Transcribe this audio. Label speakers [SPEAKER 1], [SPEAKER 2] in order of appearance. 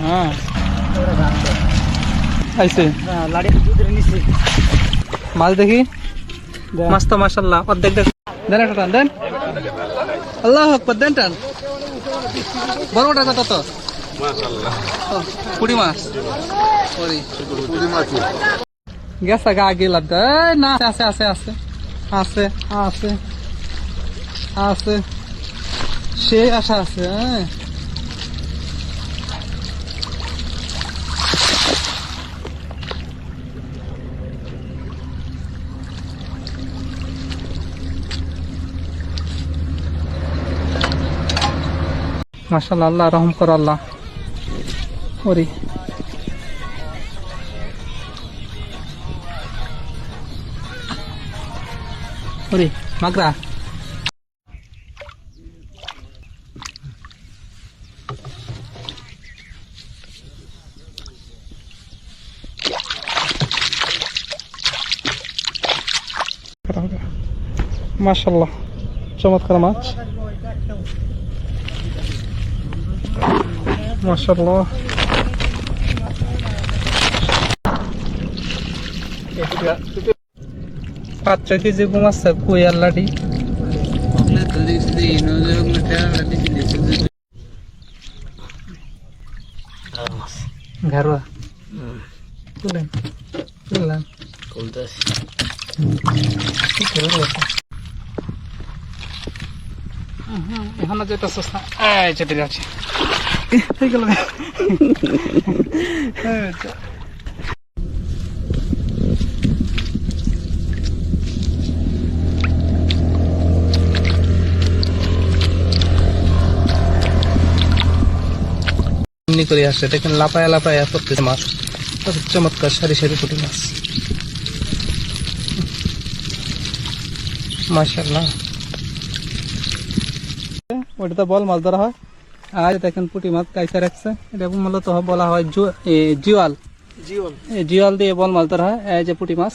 [SPEAKER 1] হ্যাঁ। আইসে
[SPEAKER 2] লাড়ি দুধের নিচে
[SPEAKER 1] মাছ দেখি? মাছ তো মাসাল্লাহ অর্ধেক দেখ। দেন একটা টান দেন। আল্লাহ আকবর দেন টান। বড় বড় কত? তো ও, কুড়ি মাছ গেছে গা দেয় না আছে আছে আছে। আছে আছে আছে। সে আশা আছে হ্যাঁ। মাশাল্লাহ আল্লাহ রহম কর আল্লাহ। ওরে। ওরে মাগরা মাশাল্লাহ চমৎকার মাছ মাশাল্লাহ পাঁচ ছয় কেজি আসছে কই আল্লাহটি? ঘরোয়া। তুলেন, তুললেন। এখনও যেটা সস্তা এই চেপে যাচ্ছে হয়ে গেল। এমনি করে আসছে দেখেন লাপায়া লাপায়া করতেছে মাছ। চমৎকার সারি সারি পুটি মাছ। মাশাল্লাহ ওটা বল মাছ ধরা হয়। আর দেখেন পুঁটি মাছ কাইসা রাখছে। এটা মূলত বলা হয় জু- এ, জিওয়াল। জিওয়াল দিয়ে বল মাছ ধরা হয়। এই যে পুটি মাছ।